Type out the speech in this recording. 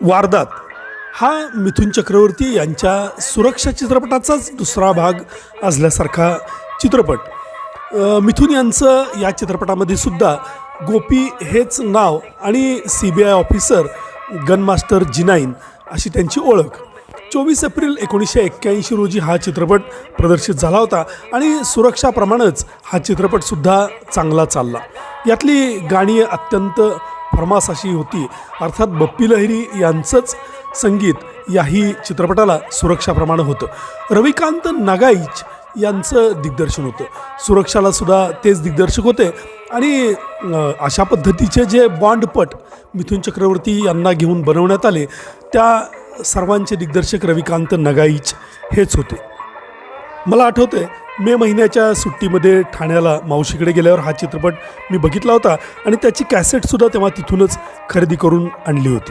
वारदात. हा मिथुन चक्रवर्ती यांच्या सुरक्षा चित्रपटाचाच दुसरा भाग असल्यासारखा चित्रपट. मिथुन यांचं या चित्रपटामध्ये सुद्धा गोपी हेच नाव आणि C B I officer gun master जिनाईन अशी त्यांची ओळख. चोवीस एप्रिल एकोणीसशे एक्क्याऐंशी रोजी हा चित्रपट प्रदर्शित झाला होता आणि सुरक्षाप्रमाणेच हा चित्रपटसुद्धा चांगला चालला. यातली गाणी अत्यंत फरमास अशी होती. अर्थात बप्पी लहिरी यांचंच संगीत याही चित्रपटाला सुरक्षाप्रमाणे होतं. रविकांत नागाईच यांचं दिग्दर्शन होतं. सुरक्षाला सुद्धा तेच दिग्दर्शक होते आणि अशा पद्धतीचे जे बॉन्डपट मिथुन चक्रवर्ती यांना घेऊन बनवण्यात आले त्या सर्वांचे दिग्दर्शक रविकांत नगाईच हेच होते. मला आठवतंय मे महिन्याच्या सुट्टीमध्ये ठाण्याला मावशीकडे गेल्यावर हा चित्रपट मी बघितला होता आणि त्याची कॅसेटसुद्धा तेव्हा तिथूनच खरेदी करून आणली होती.